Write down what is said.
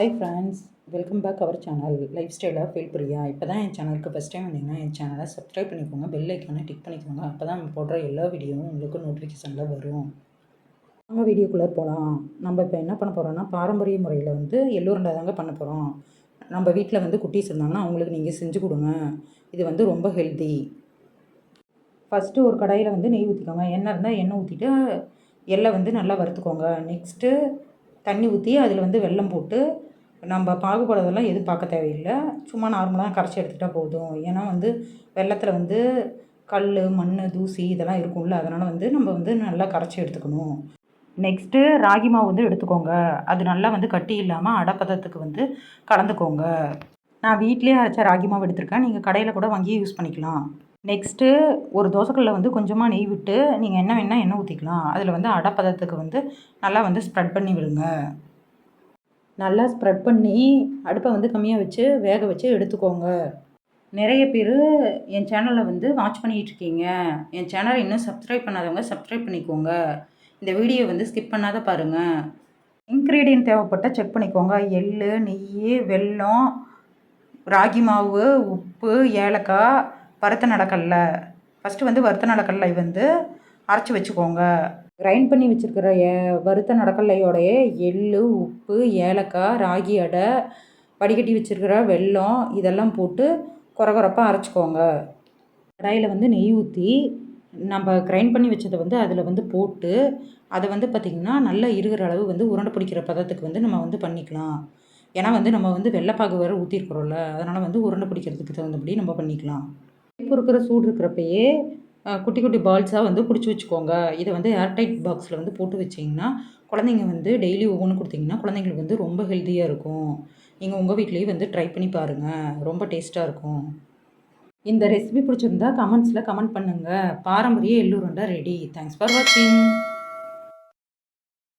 Hi friends welcome back our channel life ஸ்டைலாக feel Priya இப்போ தான் என் சேனலுக்கு ஃபஸ்ட் டைம் வந்தீங்கன்னா என் சேனலை சப்ஸ்கிரைப் பண்ணிக்கோங்க பெல் ஐக்கானை டிக் பண்ணிக்கோங்க. அப்போ தான் போடுற எல்லா வீடியோவும் உங்களுக்கு நோட்டிஃபிகேஷனில் வரும். நம்ம வீடியோக்குள்ளே போகலாம் நம்ம இப்போ என்ன பண்ண போகிறோம்னா பாரம்பரிய முறையில் வந்து எல்லோருண்டா தாங்க பண்ண போகிறோம் நம்ம வீட்டில் வந்து குட்டீஸ் இருந்தாங்கன்னா அவங்களுக்கு நீங்கள் செஞ்சு கொடுங்க. இது வந்து ரொம்ப ஹெல்தி ஃபஸ்ட்டு ஒரு கடாயில் வந்து நெய் ஊற்றிக்கோங்க எண்ணெய் இருந்தால் எண்ணெய் ஊற்றிட்டு எள்ளை வந்து நல்லா வறுத்துக்கோங்க. நெக்ஸ்ட்டு தண்ணி ஊற்றி அதில் வந்து வெல்லம் போட்டு நம்ம பாகுபடுறதெல்லாம் எதுவும் பார்க்க தேவையில்லை. சும்மா நார்மலாக கரைச்சி எடுத்துக்கிட்டால் போதும். ஏன்னா வந்து வெள்ளத்தில் வந்து கல் மண் தூசி இதெல்லாம் இருக்கும்ல. அதனால் வந்து நம்ம வந்து நல்லா கரைச்சி எடுத்துக்கணும். நெக்ஸ்ட்டு ராகி மாவு வந்து எடுத்துக்கோங்க. அது நல்லா வந்து கட்டி இல்லாமல் அடப்பதத்துக்கு வந்து கலந்துக்கோங்க. நான் வீட்டிலேயே அரைச்ச ராகி மாவு எடுத்திருக்கேன். நீங்கள் கடையில் கூட வாங்கி யூஸ் பண்ணிக்கலாம். நெக்ஸ்ட்டு ஒரு தோசைக்கல்லில் வந்து கொஞ்சமாக நெய் விட்டு நீங்கள் என்ன வேணால் எண்ணெய் ஊற்றிக்கலாம் அதில் வந்து அடப்பதத்துக்கு வந்து நல்லா வந்து ஸ்ப்ரெட் பண்ணி விடுங்க. நல்லா ஸ்ப்ரெட் பண்ணி அடுப்பை வந்து கம்மியாக வச்சு வேக வச்சு எடுத்துக்கோங்க. நிறைய பேர் என் சேனலை வந்து வாட்ச் பண்ணிகிட்ருக்கீங்க என் சேனலை இன்னும் சப்ஸ்கிரைப் பண்ணாதவங்க சப்ஸ்கிரைப் பண்ணிக்கோங்க. இந்த வீடியோ வந்து ஸ்கிப் பண்ணாத பாருங்கள் இன்க்ரீடியன்ட் தேவைப்பட்டால் செக் பண்ணிக்கோங்க. எள் நெய் வெல்லம் ராகி மாவு உப்பு ஏலக்காய் வறுத்த நடக்கல்ல ஃபஸ்ட்டு வந்து வறுத்த நடக்கல்லை வந்து அரைச்சி வச்சுக்கோங்க. கிரைண்ட் பண்ணி வச்சுருக்கிற ஏ வறுத்த நடக்கல்லையோடைய எள் உப்பு ஏலக்காய் ராகி அடை வடிகட்டி வச்சுருக்கிற வெல்லம் இதெல்லாம் போட்டு குறகுறப்பாக அரைச்சிக்கோங்க. கடாயில் வந்து நெய் ஊற்றி நம்ம கிரைண்ட் பண்ணி வச்சதை வந்து அதில் வந்து போட்டு அதை வந்து பார்த்திங்கன்னா நல்லா இருக்கிற அளவு வந்து உருண்டை பிடிக்கிற பதத்துக்கு வந்து நம்ம வந்து பண்ணிக்கலாம். ஏன்னா வந்து நம்ம வந்து வெள்ளைப்பாகு வேறு ஊற்றிருக்கிறோம்ல அதனால் வந்து உருண்டை பிடிக்கிறதுக்கு தகுந்தபடி நம்ம பண்ணிக்கலாம். இப்போ இருக்கிற சூடு இருக்கிறப்பயே குட்டி குட்டி பால்ஸாக வந்து பிடிச்சி வச்சுக்கோங்க. இதை வந்து ஏர்டைட் பாக்ஸில் வந்து போட்டு வச்சிங்கன்னா குழந்தைங்க வந்து டெய்லி ஒவ்வொன்று கொடுத்தீங்கன்னா குழந்தைங்களுக்கு வந்து ரொம்ப ஹெல்த்தியாக இருக்கும். நீங்கள் உங்கள் வீட்லேயே வந்து ட்ரை பண்ணி பாருங்கள் ரொம்ப டேஸ்ட்டாக இருக்கும். இந்த ரெசிபி பிடிச்சிருந்தா கமெண்ட்ஸில் கமெண்ட் பண்ணுங்கள் பாரம்பரிய எள்ளுருண்டை ரெடி. தேங்க்ஸ் ஃபார் வாட்சிங்